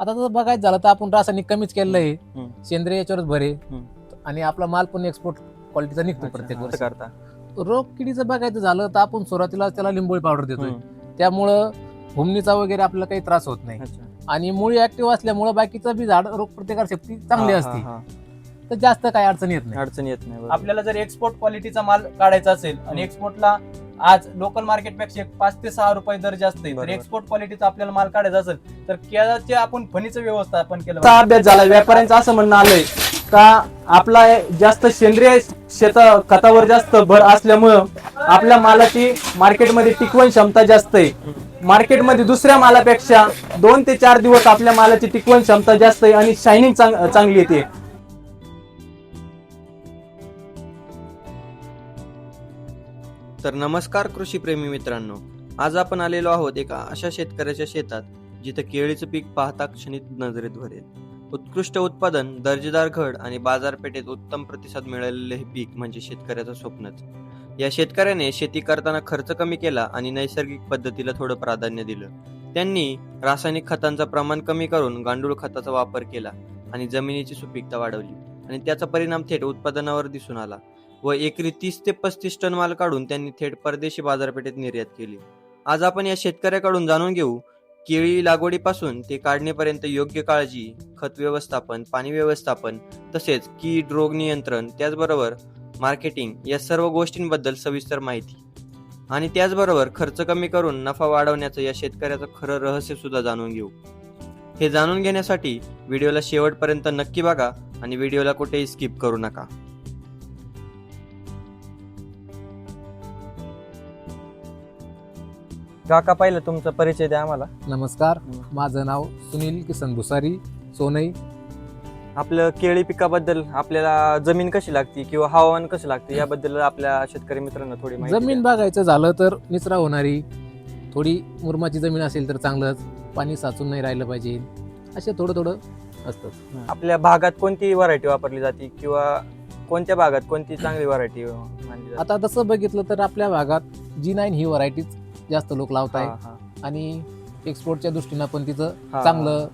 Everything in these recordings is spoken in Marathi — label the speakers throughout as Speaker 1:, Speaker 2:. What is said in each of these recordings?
Speaker 1: आता तसं बघायचं झालं तर आपण रासायनिक कमीच केलेलं आहे
Speaker 2: हम्म.
Speaker 1: सेंद्रिय याच्यावरच भरे
Speaker 2: हम्म.
Speaker 1: आणि आपला माल पण एक्सपोर्ट क्वालिटीचा निघतो प्रत्येक वर्षी
Speaker 2: करता
Speaker 1: रोग किडीचं बघायचं झालं तर आपण सुरुवातीला त्याला लिंबोळी पावडर देतोय
Speaker 2: हम्म.
Speaker 1: त्यामुळं हुमणीचा वगैरे आपल्याला काही त्रास होत नाही
Speaker 2: अच्छा.
Speaker 1: आणि मुळी ऍक्टिव्ह असल्यामुळं बाकीचं बी झाड रोग प्रतिकार शक्ती चांगली
Speaker 2: हा,
Speaker 1: असते
Speaker 2: हा.
Speaker 1: तर जास्त काही अडचण येत नाही
Speaker 2: अडचण येत नाही बरोबर.
Speaker 3: आपल्याला जर एक्सपोर्ट क्वालिटीचा माल काढायचा असेल आणि
Speaker 2: हम्म.
Speaker 3: एक्सपोर्टला आज लोकल मार्केटपेक्षा एक पाच ते सहा रुपये दर जास्त आहे. तर
Speaker 2: बरोबर.
Speaker 3: एक्सपोर्ट क्वालिटीचा आपल्याला माल काढायचा असेल तर केळाचे आपण फणीचं व्यवस्थापन केलं
Speaker 4: अभ्यास झाला व्यापाऱ्यांचं असं म्हणणं आलंय का आपला जास्त सेंद्रिय शेत खतावर जास्त भर असल्यामुळं आपल्या मालाची मार्केटमध्ये टिकवण क्षमता जास्त आहे. मार्केटमध्ये दुसऱ्या मालापेक्षा दोन ते चार दिवस आपल्या मालाची टिकवण क्षमता जास्त आहे आणि शायनिंग चांगली येते.
Speaker 2: तर नमस्कार कृषीप्रेमी मित्रांनो आज आपण आलेलो आहोत एका अशा शेतकऱ्याच्या शेतात जिथे केळीचं पीक पाहता क्षणित नजरेत भरेल. उत्कृष्ट उत्पादन दर्जेदार घड आणि बाजारपेठेत उत्तम प्रतिसाद मिळालेले हे पीक म्हणजे शेतकऱ्याचं स्वप्नच. या शेतकऱ्याने शेती करताना खर्च कमी केला आणि नैसर्गिक पद्धतीला थोडं प्राधान्य दिलं. त्यांनी रासायनिक खतांचं प्रमाण कमी करून गांडूळ खताचा वापर केला आणि जमिनीची सुपीकता वाढवली आणि त्याचा परिणाम थेट उत्पादनावर दिसून आला. व एकरी तीस ते पस्तीस टन माल काढून त्यांनी थेट परदेशी बाजारपेठेत निर्यात केली. आज आपण या शेतकऱ्याकडून जाणून घेऊ केळी लागवडीपासून ते काढणीपर्यंत योग्य काळजी खत व्यवस्थापन पाणी व्यवस्थापन तसेच कीड रोग नियंत्रण त्याचबरोबर मार्केटिंग या सर्व गोष्टींबद्दल सविस्तर माहिती. आणि त्याचबरोबर खर्च कमी करून नफा वाढवण्याचं या शेतकऱ्याचं खरं रहस्य सुद्धा जाणून घेऊ. हे जाणून घेण्यासाठी व्हिडिओला शेवटपर्यंत नक्की बघा आणि व्हिडिओला कुठेही स्किप करू नका.
Speaker 4: काका पहिलं तुमचा परिचय द्या आम्हाला
Speaker 1: नमस्कार. माझं नाव सुनील किसन भुसारी सोनई
Speaker 4: आपलं केळी पिकाबद्दल आपल्याला जमीन कशी लागते किंवा हवामान कसं लागते याबद्दल आपल्या शेतकरी मित्रांना थोडी माहिती
Speaker 1: जमीन
Speaker 4: द्या.
Speaker 1: बघायचं झालं तर निचरा होणारी थोडी मुरमाची जमीन असेल तर चांगलंच पाणी साचून नाही राहिलं पाहिजे असे थोडं थोडं असतं
Speaker 4: आपल्या भागात कोणती व्हरायटी वापरली जाते किंवा कोणत्या भागात कोणती चांगली व्हरायटी मानली जाते
Speaker 1: आता तसं बघितलं तर आपल्या भागात जी नाईन ही व्हरायटीच जास्त लोक लावत आहे
Speaker 4: हा.
Speaker 1: आणि एक्सपोर्टच्या दृष्टीनं पण तिचं
Speaker 4: हा,
Speaker 1: चांगलं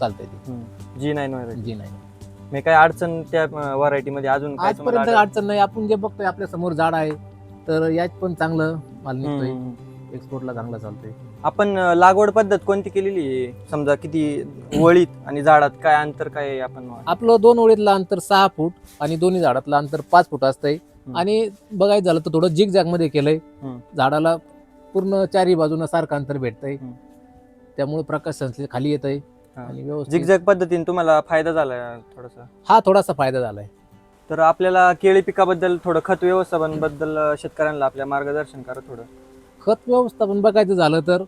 Speaker 1: चालतंय ते.
Speaker 4: G nine variety
Speaker 1: G nine
Speaker 4: मी काय अडचण त्या व्हरायटी मध्ये अजून काय तुम्हाला
Speaker 1: आजपर्यंत? अडचण नाही. आपण जे बघतोय आपल्यासमोर झाड आहे. तर यात पण चांगलं माल निघतोय.
Speaker 4: हम्म.
Speaker 1: एक्सपोर्टला चांगला चालतोय.
Speaker 4: आपण अं, लागवड पद्धत कोणती केलेली आहे? समजा किती वळीत आणि झाडात काय अंतर काय आहे आपण
Speaker 1: आपलं दोन ओळीतलं अंतर सहा फूट आणि दोन्ही झाडातलं अंतर पाच फूट असतंय. आणि बघायचं झालं तर थोडं जिग जॅगमध्ये केलंय.
Speaker 4: हम्म.
Speaker 1: झाडाला पूर्ण चारी बाजूनं सारखं अंतर भेटतंय.
Speaker 4: हम्म.
Speaker 1: त्यामुळे प्रकाश संश्लेषण खाली येत आहे. आणि व्यवस्थित.
Speaker 4: झिगझॅग पद्धतीने तुम्हाला फायदा झाला थोडासा?
Speaker 1: हा थोडासा फायदा झालाय.
Speaker 4: तर आपल्याला केळी पिकाबद्दल थोडं खत व्यवस्थापनबद्दल शेतकऱ्यांना आपल्या मार्गदर्शन करा थोडं.
Speaker 1: खत व्यवस्थापन बघायचं झालं तर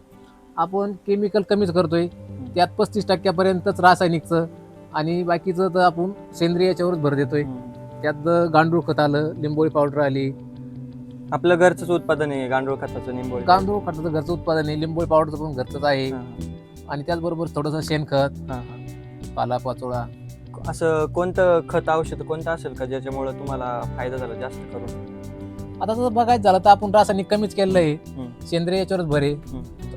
Speaker 1: आपण केमिकल कमीच करतोय. त्यात पस्तीस टक्क्यापर्यंतच रासायनिकचं आणि बाकीचं तर आपण सेंद्रिय याच्यावरच भर देतोय. त्यात गांडूळ खत आलं लिंबोळी पावडर आली
Speaker 4: आपलं घरचंच उत्पादन आहे गांडूळ खताचं निंबोळी
Speaker 1: गांडूळ खताचं घरचं उत्पादन आहे लिंबोळी पावडरचं पण घरचंच आहे. आणि त्याचबरोबर थोडंसं शेणखत. पाला पाचोळा.
Speaker 4: असं कोणतं खत औषध कोणतं असेल का ज्याच्यामुळे तुम्हाला फायदा झाला जास्त करून?
Speaker 1: आता तसं बघायचं झालं तर आपण रासायनिक कमीच केलेलं आहे. सेंद्रिय याच्यावरच भरे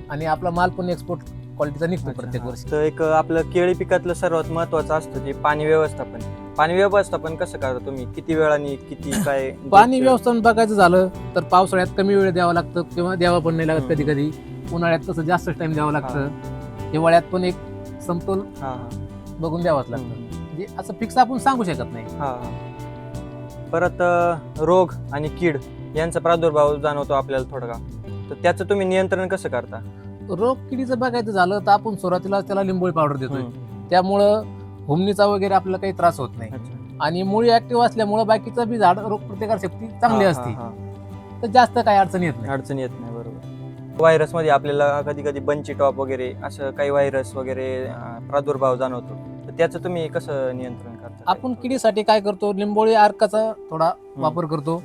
Speaker 1: आणि आपला माल पण एक्सपोर्ट क्वालिटीचा निघतो प्रत्येक वर्षी.
Speaker 4: तर एक आपलं केळी पिकातलं सर्वात महत्वाचं असतं ते पाणी व्यवस्थापन. पाणी व्यवस्थापन कसं करता तुम्ही? किती वेळानी किती काय?
Speaker 1: पाणी व्यवस्थापन बघायचं झालं तर पावसाळ्यात कमी वेळ द्यावा लागतं किंवा द्यावा पण नाही लागत. कधी कधी. उन्हाळ्यात तसं जास्त टाइम द्यावं लागतं. हिवाळ्यात पण एक समतोल. बघून द्यावाच लागतं. म्हणजे असं फिक्स आपण सांगू शकत नाही.
Speaker 4: परत रोग आणि कीड यांचा प्रादुर्भाव जाणवतो आपल्याला थोडं. का तर त्याचं तुम्ही नियंत्रण कसं करता?
Speaker 1: रोग किडीचं बघायचं झालं तर आपण सुरुवातीला त्याला लिंबोळी पावडर देतोय. त्यामुळं हुमणीचा वगैरे आपल्याला काही त्रास होत नाही. आणि मुळी ऍक्टिव्ह असल्यामुळं बाकीचं बी झाड रोग प्रतिकार शक्ती चांगली असते. तर जास्त काही अडचण येत नाही.
Speaker 4: अडचण येत नाही बरोबर. व्हायरसमध्ये आपल्याला कधी कधी बंची टॉप वगैरे असं काही व्हायरस वगैरे प्रादुर्भाव जाणवतो. तर त्याचं तुम्ही कसं नियंत्रण करता?
Speaker 1: आपण किडीसाठी काय करतो? लिंबोळी अर्काचा थोडा वापर करतो.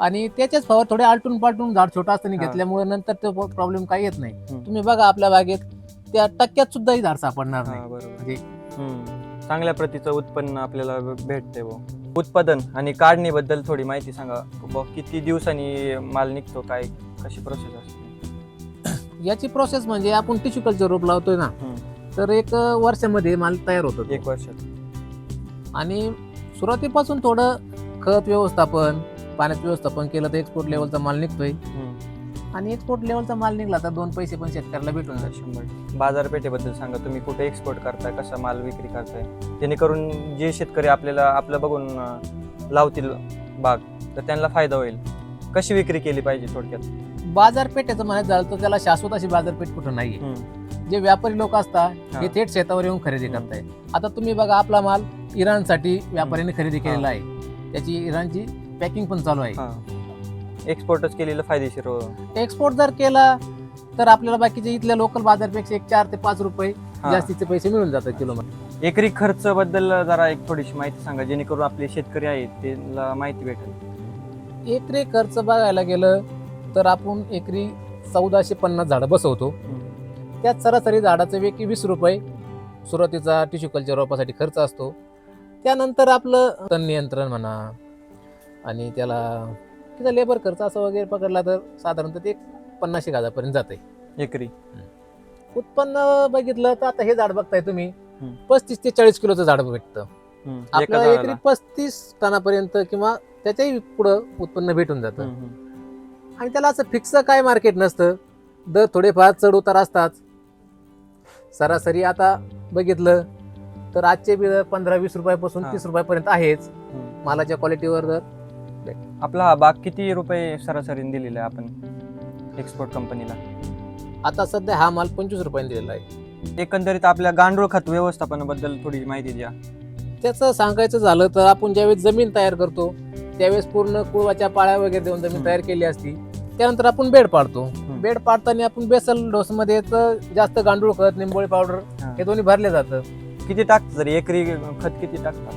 Speaker 1: आणि त्याच्याच फवार थोडे आलटून पालटून झाड छोटा असताना
Speaker 4: हा.
Speaker 1: घेतल्यामुळे नंतर तो प्रॉब्लेम काही येत नाही
Speaker 4: हम्म.
Speaker 1: तुम्ही बघा आपल्या बागेत त्या टक्क्यात सुद्धा ही झाड सापडणार
Speaker 4: हा,
Speaker 1: नाही
Speaker 4: बरोबर
Speaker 1: म्हणजे
Speaker 4: हम्म. चांगल्या प्रतीचं उत्पन्न आपल्याला भेटते बुवा. उत्पादन आणि काढणीबद्दल थोडी माहिती सांगा बुवा, किती दिवसांनी माल निघतो काय कशी प्रोसेस असते
Speaker 1: याची प्रोसेस म्हणजे आपण टिश्यू कल्चर रोप लावतोय ना
Speaker 4: हम्म.
Speaker 1: तर एक वर्षामध्ये माल तयार होतो तो.
Speaker 4: एक वर्षात
Speaker 1: आणि सुरुवातीपासून थोडं खत व्यवस्थापन पाण्याचं व्यवस्थापन केलं तर एक्सपोर्ट लेवलचा माल निघतोय. आणि एक्सपोर्ट लेवलचा माल निघला तर दोन पैसे पण शेतकऱ्याला भेटून जातात
Speaker 4: शंभर. बाजारपेठेबद्दल सांगा तुम्ही कुठे एक्सपोर्ट करताय कसा माल विक्री करताय? जेणेकरून जे शेतकरी आपल्याला आपलं बघून अं, लावतील बाग तर त्यांना फायदा होईल. कशी विक्री केली पाहिजे थोडक्यात?
Speaker 1: बाजारपेठेचं म्हणायचं झालं तर त्याला शाश्वत अशी बाजारपेठ कुठं नाहीये. जे व्यापारी लोक असतात
Speaker 4: हा.
Speaker 1: हे थेट शेतावर येऊन खरेदी
Speaker 4: हम्म.
Speaker 1: करताय आता तुम्ही बघा आपला माल इराणसाठी व्यापाऱ्यांनी खरेदी केलेला आहे. त्याची इराणची पॅकिंग पण चालू आहे.
Speaker 4: एक्सपोर्टच केलेलं फायदेशीर हो.
Speaker 1: एक्सपोर्ट जर केला तर आपल्याला बाकीचे इथल्या लोकल बाजारपेक्षा एक चार ते पाच रुपये
Speaker 4: हा.
Speaker 1: जास्तीचे पैसे मिळून जातात किलो मध्ये
Speaker 4: एकरी खर्च बद्दल जरा एक थोडीशी माहिती सांगा जेणेकरून आपले शेतकरी आहेत त्यांना माहिती भेटेल.
Speaker 1: एकरी खर्च बघायला गेलं तर आपण एकरी चौदाशे पन्नास झाडं बसवतो. त्यात सरासरी झाडाचं वेकी वीस रुपये सुरुवातीचा टिश्यू कल्चर रोपासाठी खर्च असतो. त्यानंतर आपलं तण नियंत्रण म्हणा आणि त्याला तिचा लेबर खर्च असं वगैरे पकडला तर साधारणतः ते पन्नास एक हजारपर्यंत जाते
Speaker 4: एकरी
Speaker 1: उत्पन्न बघितलं तर आता हे झाड बघताय तुम्ही. पस्तीस ते चाळीस किलोचं झाड भेटतं आपल्याला एकरी. पस्तीस टनापर्यंत किंवा त्याच्याही पुढं उत्पन्न भेटून जातं. आणि त्याला असं फिक्स काय मार्केट नसतं दर थोडेफार चढ उतार असतात सरासरी आता बघितलं तर आजचे बी दर पंधरा वीस रुपयापासून. तीस रुपयापर्यंत आहेच. मालाच्या क्वालिटीवर दर
Speaker 4: आपला हा बाग किती रुपये सरासरीने दिलेला आहे आपण एक्सपोर्ट कंपनीला
Speaker 1: आता सध्या हा माल पंचवीस रुपयांनी दिलेला आहे.
Speaker 4: एकंदरीत आपल्या गांडूळ खत व्यवस्थापनाबद्दल थोडी माहिती द्या.
Speaker 1: त्याचं सांगायचं झालं तर आपण ज्यावेळेस जमीन तयार करतो त्यावेळेस पूर्ण कुळवाच्या पाळ्या वगैरे देऊन जमीन. तयार केली असती त्यानंतर आपण बेड पाडतो. बेड पाडताना आपण बेसल डोस मध्ये तर जास्त गांडूळ खत निंबोळी पावडर
Speaker 4: हा.
Speaker 1: हे दोन्ही भरले जातं.
Speaker 4: किती टाकतं जरी? एकरी खत किती टाकतात?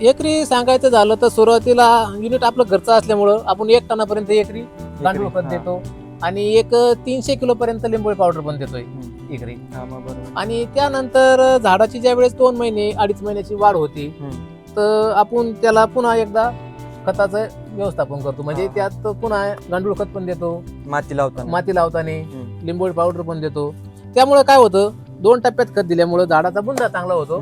Speaker 1: एकरी सांगायचं झालं तर सुरुवातीला युनिट आपलं घरचं असल्यामुळं आपण एक टनापर्यंत एकरी गांडूळ खत देतो. आणि एक तीनशे किलो पर्यंत लिंबोळी पावडर पण देतोय एकरी. आणि त्यानंतर झाडाची ज्या वेळेस दोन महिने अडीच महिन्याची वाढ होती. तर आपण त्याला पुन्हा एकदा खताचं व्यवस्थापन करतो. म्हणजे. त्यात पुन्हा गांडूळ खत पण देतो.
Speaker 4: माती लावताना.
Speaker 1: माती लावताना. लिंबोळी पावडर पण देतो. त्यामुळे काय होतं? दोन टप्प्यात खत दिल्यामुळे झाडाचा बुंदा चांगला होतो.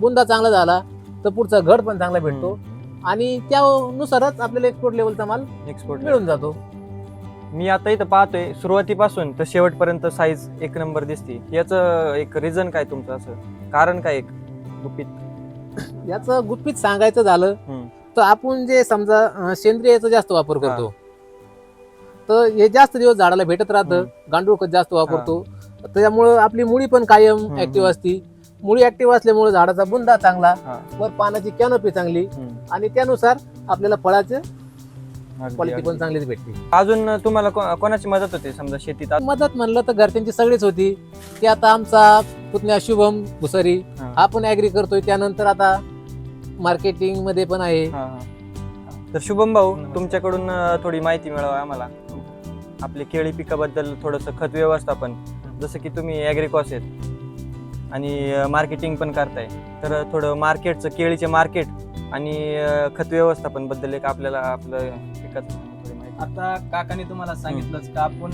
Speaker 1: बुंदा चांगला झाला. तर पुढचा घड पण चांगला भेटतो. आणि त्यानुसारच आपल्याला एक्सपोर्ट लेवलचा माल
Speaker 4: एक्सपोर्ट
Speaker 1: मिळून जातो.
Speaker 4: मी आता इथं पाहतोय सुरुवातीपासून तर शेवटपर्यंत साईज एक नंबर दिसते. याचं एक रिझन काय तुमचं असं? कारण काय एक गुपित?
Speaker 1: याचं गुपित सांगायचं झालं. तर आपण जे समजा सेंद्रियचा जास्त वापर करतो तर हे जास्त दिवस झाडाला भेटत राहतं गांडूळ खत जास्त वापरतो. त्याच्यामुळं आपली मुळी पण कायम ऍक्टिव्ह असती. मुळी ऍक्टिव्ह असल्यामुळे झाडाचा बुंदा चांगला
Speaker 4: हा.
Speaker 1: वर पानाची कॅनोपी चांगली
Speaker 4: हम्म.
Speaker 1: आणि त्यानुसार आपल्याला फळाची
Speaker 4: अगदी,
Speaker 1: क्वालिटी पण
Speaker 4: अगदी.
Speaker 1: चांगलीच भेटते
Speaker 4: अजून तुम्हाला को- कोणाची मदत होते समजा शेतीत
Speaker 1: मदत म्हणलं तर घरच्यांची सगळीच होती की आता आमचा पुतण्या शुभम भुसारी
Speaker 4: हा.
Speaker 1: हा पण ऍग्री करतोय त्यानंतर आता मार्केटिंगमध्ये पण आहे
Speaker 4: हा, हा. तर शुभम भाऊ तुमच्याकडून अं, थोडी माहिती मिळवा आम्हाला आपले केळी पिकाबद्दल थोडंसं खत व्यवस्थापन जसं की तुम्ही ॲग्रिकॉस आहेत आणि मार्केटिंग पण करताय. तर थोडं मार्केटचं केळीचे मार्केट आणि खत व्यवस्थापनबद्दल एक आपल्याला आपलं पिकाचं
Speaker 3: आता काकाने तुम्हाला सांगितलंच का आपण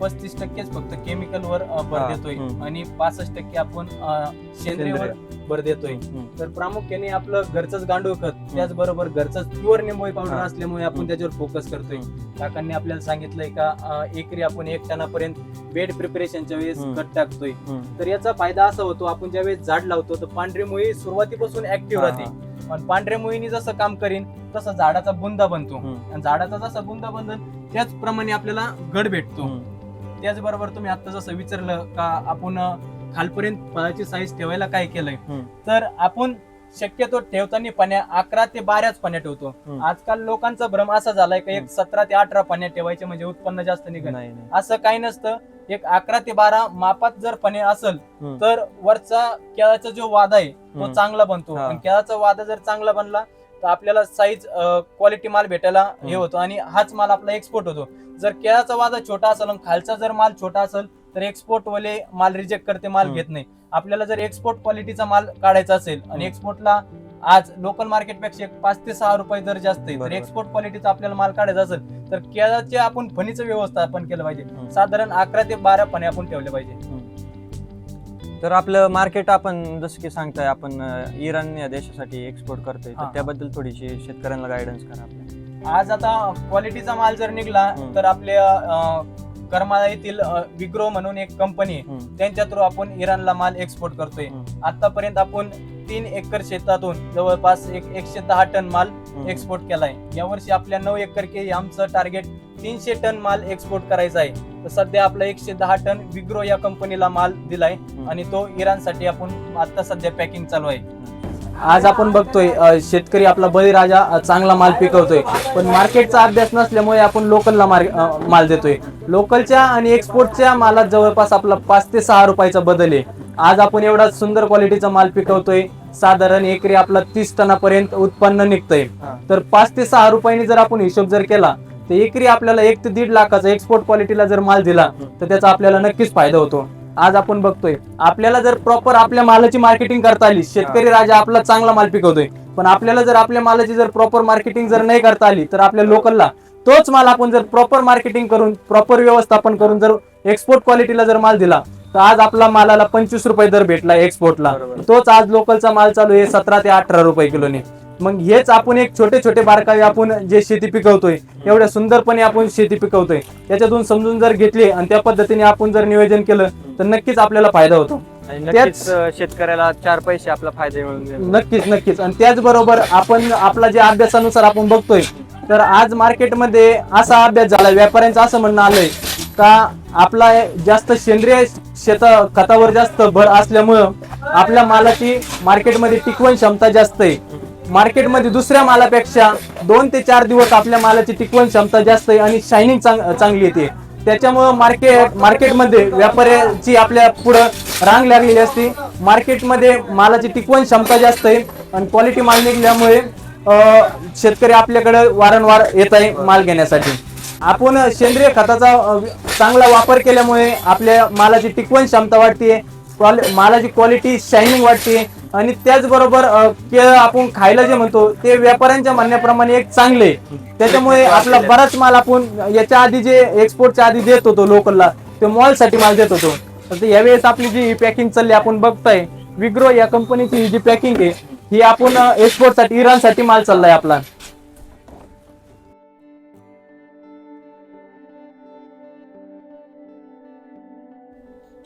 Speaker 3: पस्तीस टक्केच फक्त केमिकल वर अ, भर
Speaker 4: हा,
Speaker 3: देतोय
Speaker 4: हम्म.
Speaker 3: आणि पासष्ट टक्के आपण अ, सेंद्रियवर भर देतोय
Speaker 4: हम्म.
Speaker 3: तर प्रामुख्याने आपलं घरचंच गांडूळ खत त्याचबरोबर घरचंच प्युअर निंबोळी पावडर
Speaker 4: हा.
Speaker 3: असल्यामुळे आपण
Speaker 4: हम्म.
Speaker 3: त्याच्यावर फोकस करतोय काकांनी आपल्याला सांगितलंय का अ, एकरी आपण एक टनापर्यंत बेड प्रिपरेशनच्या वेळेस
Speaker 4: हम्म.
Speaker 3: खत टाकतोय
Speaker 4: हम्म.
Speaker 3: तर याचा फायदा असा होतो आपण ज्यावेळेस झाड लावतो तर पांढरी मुळी सुरुवातीपासून ऍक्टिव्ह
Speaker 4: हा,
Speaker 3: राहते पण पांढऱ्या मुळीनी जसं काम करीन तसं झाडाचा बुंदा बनतो
Speaker 4: हम्म.
Speaker 3: आणि झाडाचा जसा बुंदा बनतो त्याचप्रमाणे आपल्याला घड भेटतो
Speaker 4: हम्म.
Speaker 3: त्याचबरोबर तुम्ही आता जसं विचारलं का आपण खालपर्यंत फळाची साईज ठेवायला काय केलंय. तर आपण शक्यतो ठेवताना पाण्या अकरा ते बाराच पाण्या ठेवतो. आजकाल लोकांचा भ्रम असा झालाय का एक. सतरा ते अठरा पाण्या ठेवायचे म्हणजे उत्पन्न जास्त निघत असं काही नसतं एक अकरा ते बारा मापात जर पाणी असेल. तर वरचा केळाचा जो वादा आहे तो. चांगला बनतो केळाचा वादा जर चांगला बनला तर आपल्याला साईज क्वालिटी माल भेटायला हे. होतो आणि हाच माल आपला एक्सपोर्ट होतो जर केळाचा वादा छोटा असेल आणि खालचा जर माल छोटा असेल तर एक्सपोर्ट वाले माल रिजेक्ट करते माल. घेत नाही आपल्याला जर एक्सपोर्ट क्वालिटीचा माल काढायचा असेल आणि. एक्सपोर्टला आज लोकल मार्केटपेक्षा एक पाच ते सहा रुपये दर जास्त आहे तर. एक्सपोर्ट क्वालिटीचा आपल्याला माल काढायचा असेल तर केळाचे आपण फणीचं व्यवस्थापन केलं पाहिजे. साधारण अकरा ते बारा फणे आपण ठेवले पाहिजे
Speaker 2: तर आपलं मार्केट आपण जसं की सांगताय आपण इराण या देशासाठी एक्सपोर्ट करतोय. तर त्याबद्दल थोडीशी शेतकऱ्यांना गायडन्स करा
Speaker 4: आज आता क्वालिटीचा माल जर निघला. तर आपल्या करमाळा येथील विग्रो म्हणून एक कंपनी आहे त्यांच्या थ्रू आपण इराणला माल एक्सपोर्ट करतोय. आतापर्यंत आपण तीन एकर शेतातून जवळपास एक एकशे दहा टन माल. एक्सपोर्ट केलाय. यावर्षी आपल्या नऊ एकर के आमचं टार्गेट तीनशे टन माल एक्सपोर्ट करायचा आहे. तर सध्या आपला एकशे दहा टन विग्रो या कंपनीला माल दिलाय. आणि तो इराणसाठी आपण आता सध्या पॅकिंग चालू आहे.
Speaker 3: आज आपण बघतोय शेतकरी आपला बळीराजा चांगला माल पिकवतोय. पण मार्केटचा अभ्यास नसल्यामुळे आपण लोकलला माल देतोय. लोकलच्या आणि एक्सपोर्टच्या मालात जवळपास आपला पाच ते सहा रुपयाचा बदल आहे. आज आपण एवढा सुंदर क्वालिटीचा माल पिकवतोय साधारण एकरी आपला तीस टनापर्यंत उत्पन्न निघतंय. तर पाच ते सहा रुपयांनी जर आपण हिशोब जर केला तर एकरी आपल्याला एक ते दीड लाखाचा एक्सपोर्ट क्वालिटीला जर माल दिला तर त्याचा आपल्याला नक्कीच फायदा होतो. आज आपण बघतोय आपल्याला जर प्रॉपर आपल्या मालाची मार्केटिंग करता आली शेतकरी राजा आपला चांगला माल पिकवतोय पण आपल्याला जर आपल्या मालाची जर प्रॉपर मार्केटिंग जर नाही करता आली तर आपल्या लोकलला तोच माल आपण जर प्रॉपर मार्केटिंग करून प्रॉपर व्यवस्थापन करून जर एक्सपोर्ट क्वालिटीला जर माल दिला तर आज आपला मालाला पंचवीस रुपये दर भेटला एक्सपोर्टला. तोच आज लोकलचा माल चालू आहे सतरा ते अठरा रुपये किलोने. मग हेच आपण एक छोटे छोटे बारकावे आपण जे शेती पिकवतोय एवढ्या सुंदरपणे आपण शेती पिकवतोय त्याच्यातून समजून जर घेतली आणि त्या पद्धतीने आपण जर नियोजन केलं तर नक्कीच आपल्याला फायदा होतो.
Speaker 2: अं, शेतकऱ्याला चार पैसे आपला फायदा मिळून.
Speaker 3: नक्कीच नक्कीच. आणि त्याचबरोबर आपण आपला जे अभ्यासानुसार आपण बघतोय तर आज मार्केटमध्ये असा अभ्यास झाला व्यापाऱ्यांचं असं म्हणणं आलंय का आपला जास्त सेंद्रिय शेत खतावर जास्त भर असल्यामुळं आपल्या मालाची मार्केटमध्ये टिकवण क्षमता जास्त आहे. मार्केटमध्ये दुसऱ्या मालापेक्षा दोन ते चार दिवस आपल्या मालाची टिकवण क्षमता जास्त आहे आणि शायनिंग चांगली येते. त्याच्यामुळं मार्केट मार्केटमध्ये व्यापाऱ्याची आपल्या पुढं रांग लागलेली असते. मार्केटमध्ये मालाची टिकवण क्षमता जास्त आहे आणि क्वालिटी माल निघल्यामुळे शेतकरी आपल्याकडे वारंवार येत आहे माल घेण्यासाठी. आपण सेंद्रिय खताचा चांगला वापर केल्यामुळे आपल्या मालाची टिकवण क्षमता वाढते क्वाल- मालाची क्वालिटी शायनिंग वाढते आणि त्याचबरोबर केळं आपण खायला जे म्हणतो ते व्यापाऱ्यांच्या म्हणण्याप्रमाणे एक चांगले आहे. त्याच्यामुळे आपला बराच माल आपण याच्या आधी जे एक्सपोर्टच्या आधी देत होतो लोकलला ते मॉलसाठी माल देत होतो तर यावेळेस आपली जी पॅकिंग चालली आपण बघताय विग्रो या कंपनीची ही जी पॅकिंग आहे ही आपण एक्सपोर्टसाठी इराणसाठी माल चाललाय आपला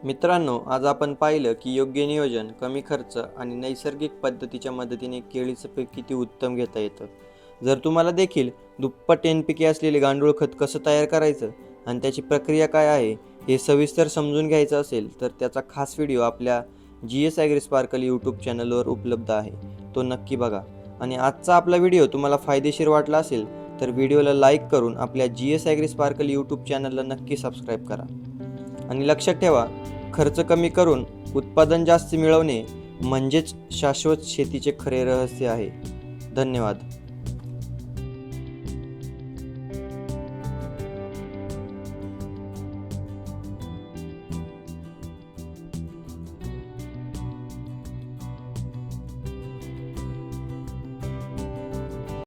Speaker 2: मित्रांनो आज आपण पाहिलं की योग्य नियोजन कमी खर्च आणि नैसर्गिक पद्धतीच्या मदतीने केळीचं पीक किती उत्तम घेता येतं. जर तुम्हाला देखील दुप्पट एन पी के असलेले गांडूळ खत कसं तयार करायचं आणि त्याची प्रक्रिया काय आहे हे सविस्तर समजून घ्यायचं असेल तर त्याचा खास व्हिडिओ आपल्या G S agri sparkle YouTube चॅनलवर उपलब्ध आहे. तो नक्की बघा. आणि आजचा आपला व्हिडिओ तुम्हाला फायदेशीर वाटला असेल तर व्हिडिओला लाईक करून आपल्या G S agri sparkle YouTube चॅनलला नक्की सबस्क्राईब करा. आणि लक्षात ठेवा खर्च कमी करून उत्पादन जास्त मिळवणे म्हणजेच शाश्वत शेतीचे खरे रहस्य आहे. धन्यवाद.